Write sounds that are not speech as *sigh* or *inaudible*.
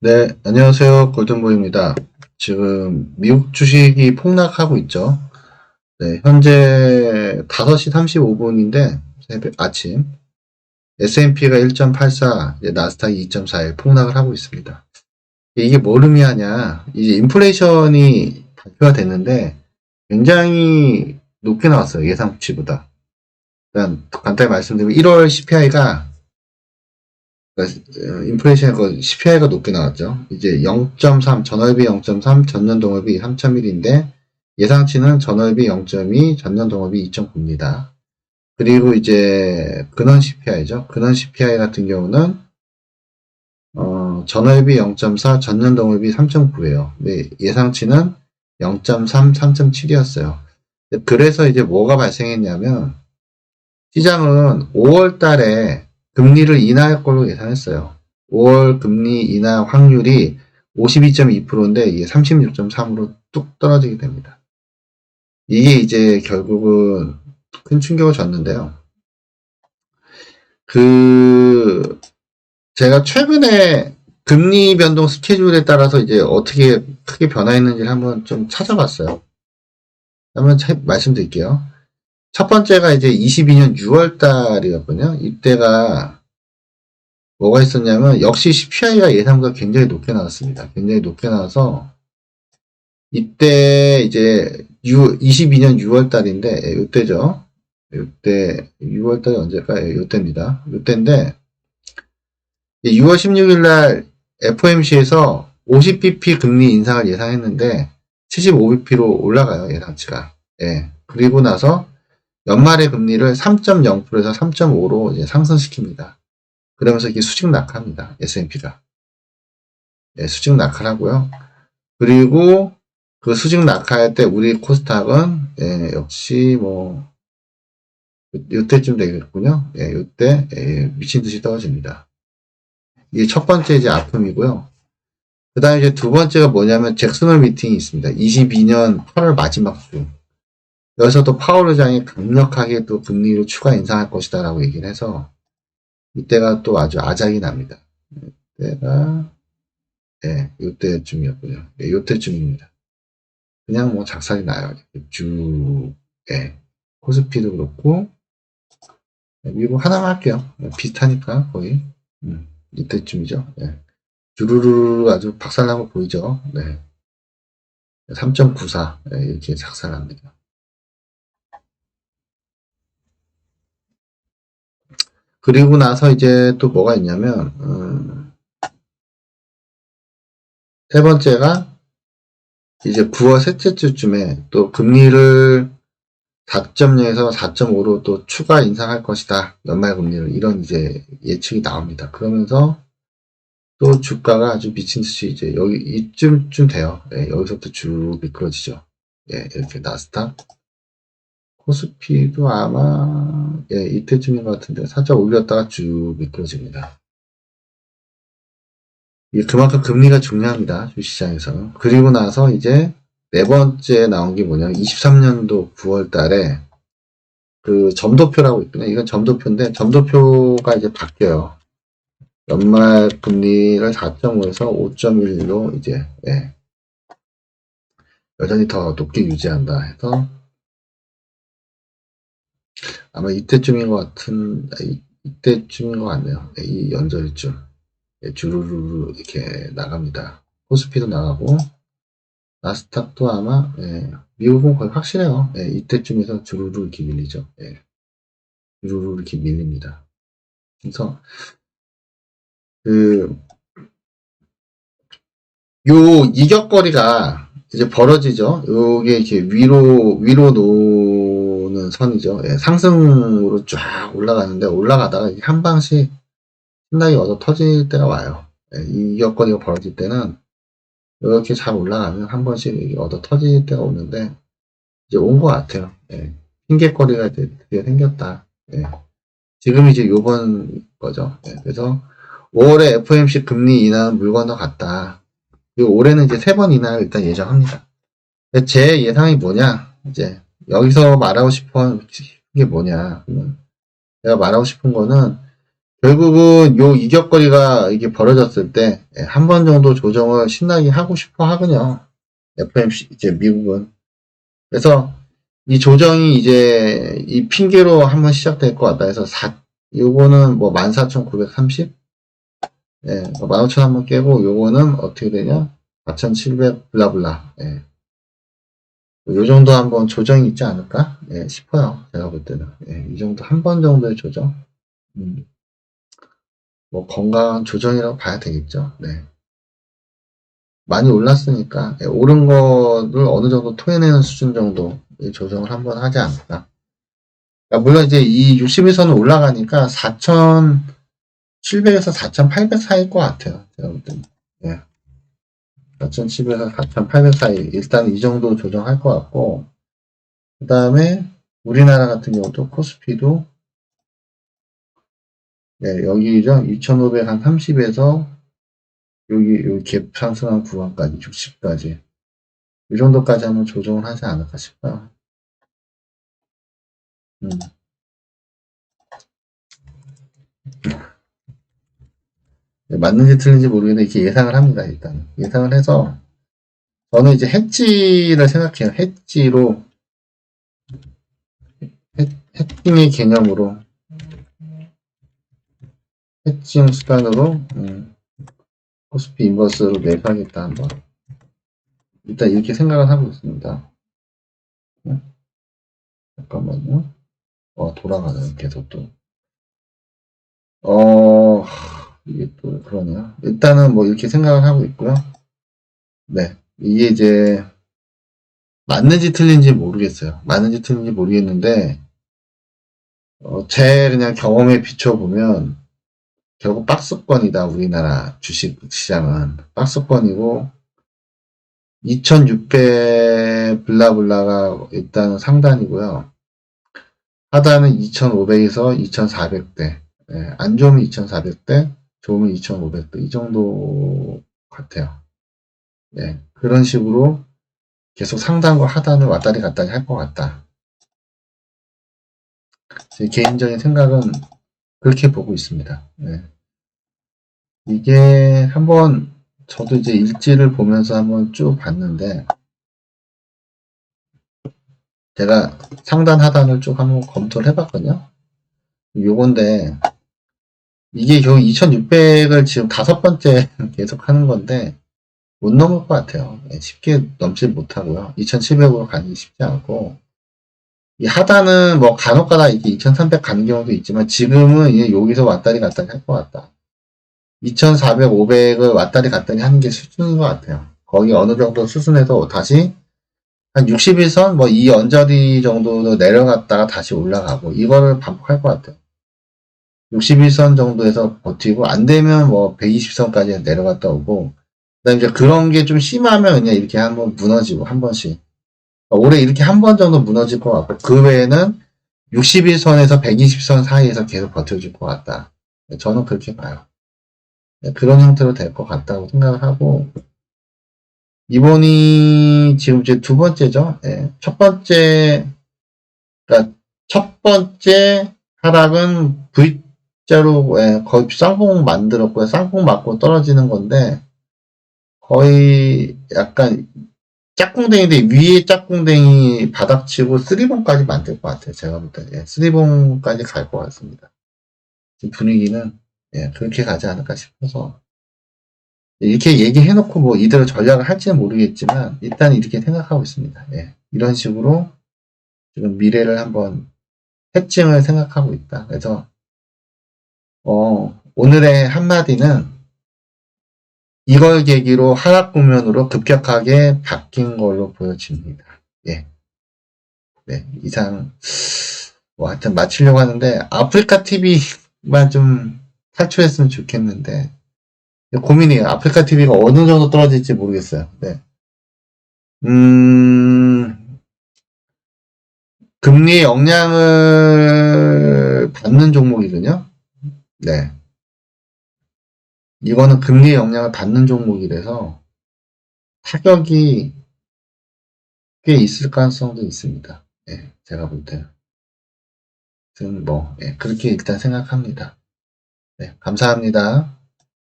네, 안녕하세요. 골든보입니다. 지금 미국 주식이 폭락하고 있죠. 네, 현재 5시 35분인데 새벽 아침 S&P가 1.84, 이제 나스닥이 2.41 폭락을 하고 있습니다. 이게 뭘 의미하냐? 이제 인플레이션이 발표가 됐는데 굉장히 높게 나왔어요. 예상치보다. 일단 간단히 말씀드리면 1월 CPI가 그러니까 인플레이션 그 CPI가 높게 나왔죠. 이제 0.3 전월비 0.3 전년 동업이 3.1인데 예상치는 전월비 0.2 전년 동업이 2.9입니다. 그리고 이제 근원 CPI죠. 근원 CPI 같은 경우는 어, 전월비 0.4 전년 동업이 3.9예요. 예상치는 0.3 3.7이었어요. 그래서 이제 뭐가 발생했냐면 시장은 5월 달에 금리를 인하할 걸로 예상했어요. 5월 금리 인하 확률이 52.2%인데 이게 36.3으로 뚝 떨어지게 됩니다. 이게 이제 결국은 큰 충격을 줬는데요. 그 제가 최근에 금리 변동 스케줄에 따라서 이제 어떻게 크게 변화했는지를 한번 좀 찾아봤어요. 한번 말씀드릴게요. 첫 번째가 이제 22년 6월 달이었거든요. 이때가 뭐가 있었냐면 역시 CPI가 예상보다 굉장히 높게 나왔습니다. 굉장히 높게 나와서 이때 이제 6, 22년 6월 달인데 예, 이때죠. 이때 6월 달이 언제일까? 예, 이때입니다. 이때인데 6월 16일 날 FOMC에서 50bp 금리 인상을 예상했는데 75bp로 올라가요 예상치가. 예. 그리고 나서 연말의 금리를 3.0%에서 3.5로 이제 상승시킵니다. 그러면서 이게 수직 낙하합니다. S&P가. 네, 수직 낙하하고요. 그리고 그 수직 낙하할 때 우리 코스닥은 예, 역시 뭐 이때쯤 되겠군요. 예, 이때 예, 미친 듯이 떨어집니다. 이게 첫 번째 이제 아픔이고요. 그 다음에 이제 두 번째가 뭐냐면 잭슨홀 미팅이 있습니다. 22년 8월 마지막 주. 여기서도 파월 의장이 강력하게 또 금리를 추가 인상할 것이다 라고 얘기를 해서 이때가 또 아주 아작이 납니다. 이때가 네, 이때쯤이었군요. 네, 이때쯤입니다. 그냥 뭐 작살이 나요. 쭉 네, 코스피도 그렇고 미국 하나만 할게요. 네, 비슷하니까 거의 음, 이때쯤이죠. 네. 주르르 아주 박살나고 보이죠. 네. 3.94 네, 이렇게 작살납니다. 그리고 나서 이제 또 뭐가 있냐면 음, 세 번째가 이제 9월 셋째 주쯤에 또 금리를 4.0에서 4.5로 또 추가 인상할 것이다. 연말 금리를 이런 이제 예측이 나옵니다. 그러면서 또 주가가 아주 미친 듯이 이제 여기 이쯤쯤 돼요. 예, 여기서부터 쭉 미끄러지죠. 예, 이렇게 나스닥 코스피도 아마 예, 이때쯤인 것 같은데 살짝 올렸다가 쭉 미끄러집니다. 그만큼 금리가 중요합니다. 주시장에서. 그리고 나서 이제 네 번째 나온 게 뭐냐면 23년도 9월 달에 그 점도표라고 있거든요. 이건 점도표인데 점도표가 이제 바뀌어요. 연말 금리를 4.5에서 5.1로 이제 예. 여전히 더 높게 유지한다 해서 아마 이때쯤인 것 같은, 아, 이때쯤인 것 같네요. 네, 이 연절쯤. 네, 주르르 이렇게 나갑니다. 코스피도 나가고, 나스닥도 아마, 예, 미국은 거의 확실해요. 예, 이때쯤에서 주르르 이렇게 밀리죠. 예, 주르르 이렇게 밀립니다. 그래서, 그, 요 이격거리가 이제 벌어지죠. 요게 이렇게 위로, 위로 놓, 보는 선이죠. 예, 상승으로 쫙 올라가는데 올라가다가 한 방씩 신나게 얻어 터질 때가 와요. 예, 이 여건이 벌어질 때는 이렇게 잘 올라가면 한 번씩 얻어 터질 때가 오는데 이제 온 것 같아요. 예, 핑계거리가 드디어 생겼다. 예, 지금 이제 요번 거죠. 예, 그래서 5월에 FOMC 금리 인하는 물 건너 갔다. 그리고 올해는 이제 세 번 인하를 일단 예정합니다. 제 예상이 뭐냐? 이제 여기서 말하고 싶은 게 뭐냐. 내가 말하고 싶은 거는 결국은 요 이격거리가 이게 벌어졌을 때 한 번 정도 조정을 신나게 하고 싶어 하거든요. FMC 이제 미국은 그래서 이 조정이 이제 이 핑계로 한번 시작될 것 같다 해서 4 요거는 뭐 14,930 예, 15,000 한번 깨고 요거는 어떻게 되냐 4,700 블라블라 예. 요 정도 한번 조정이 있지 않을까 예, 싶어요 제가 볼 때는 예, 이 정도 한 번 정도의 조정 음. 뭐 건강한 조정이라고 봐야 되겠죠 네. 많이 올랐으니까 예, 오른 거를 어느 정도 토해내는 수준 정도 조정을 한번 하지 않을까 그러니까 물론 이제 이 60일선은 올라가니까 4,700에서 4,800 사이일 것 같아요. 제가 볼 때는. 예. 4,700에서 4,800 사이. 일단 이 정도 조정할 것 같고, 그 다음에 우리나라 같은 경우도 코스피도 네, 여기죠. 2,500한 30에서 여기, 여기 갭 상승한 구간까지, 60까지. 이 정도까지 한번 조정을 하지 않을까 싶어요. 음. 네, 맞는지 틀린지 모르겠는데 이렇게 예상을 합니다. 일단 예상을 해서 저는 이제 해지를 생각해요. 해지로 해, 해킹의 개념으로 해칭 수단으로 음, 코스피 인버스로 매수하겠다 한번 일단 이렇게 생각을 하고 있습니다. 음, 잠깐만요. 어, 돌아가네, 계속 또. 어, 이게 또 그러네요. 일단은 뭐 이렇게 생각을 하고 있고요. 네. 이게 이제, 맞는지 틀린지 모르겠어요. 맞는지 틀린지 모르겠는데, 어, 제 그냥 경험에 비춰보면, 결국 박스권이다, 우리나라 주식 시장은. 박스권이고, 2600 블라블라가 일단은 상단이고요. 하단은 2,500에서 2,400대. 예, 안 좋으면 2,400대, 좋으면 2,500대. 이 정도 같아요. 예, 그런 식으로 계속 상단과 하단을 왔다리 갔다리 할 것 같다. 제 개인적인 생각은 그렇게 보고 있습니다. 예. 이게 한번 저도 이제 일지를 보면서 한번 쭉 봤는데 제가 상단 하단을 쭉 한번 검토를 해봤거든요. 요건데 이게 겨우 2600을 지금 다섯 번째 *laughs* 계속 하는 건데 못 넘을 것 같아요. 예, 쉽게 넘지 못하고요. 2700으로 가기 쉽지 않고 이 하단은 뭐 간혹가다 이게 2300 가는 경우도 있지만 지금은 여기서 왔다리 갔다리 할 것 같다. 2400, 500을 왔다리 갔다리 하는 게 수준인 것 같아요. 거기 어느 정도 수준에서 다시 한 61선, 뭐, 이 언저리 정도로 내려갔다가 다시 올라가고, 이거를 반복할 것 같아요. 61선 정도에서 버티고, 안 되면 뭐, 120선까지 내려갔다 오고, 그 다음에 이제 그런 게 좀 심하면 그냥 이렇게 한번 무너지고, 한 번씩. 올해 이렇게 한 번 정도 무너질 것 같고, 그 외에는 61선에서 120선 사이에서 계속 버텨줄 것 같다. 저는 그렇게 봐요. 그런 형태로 될 것 같다고 생각을 하고, 이번이 지금 이제 두 번째죠. 예, 첫 번째, 그러니까 첫 번째 하락은 V 자로 예, 거의 쌍봉 만들었고요. 쌍봉 맞고 떨어지는 건데 거의 약간 짝꿍댕이인데 위에 짝꿍댕이 바닥치고 쓰리봉까지 만들 것 같아요. 제가 볼 때. 예, 쓰리봉까지 갈 것 같습니다. 분위기는 예, 그렇게 가지 않을까 싶어서 이렇게 얘기해놓고 뭐 이대로 전략을 할지는 모르겠지만 일단 이렇게 생각하고 있습니다. 예, 이런 식으로 지금 미래를 한번 해칭을 생각하고 있다. 그래서 어, 오늘의 한마디는 이걸 계기로 하락 국면으로 급격하게 바뀐 걸로 보여집니다. 예. 네, 이상 뭐 하여튼 마치려고 하는데 아프리카 TV만 좀 탈출했으면 좋겠는데 고민이에요. 아프리카 TV가 어느 정도 떨어질지 모르겠어요. 네. 음, 금리 영향을 받는 종목이거든요. 네. 이거는 금리 영향을 받는 종목이라서 타격이 꽤 있을 가능성도 있습니다. 네, 제가 볼 때는. 뭐, 네, 그렇게 일단 생각합니다. 네, 감사합니다.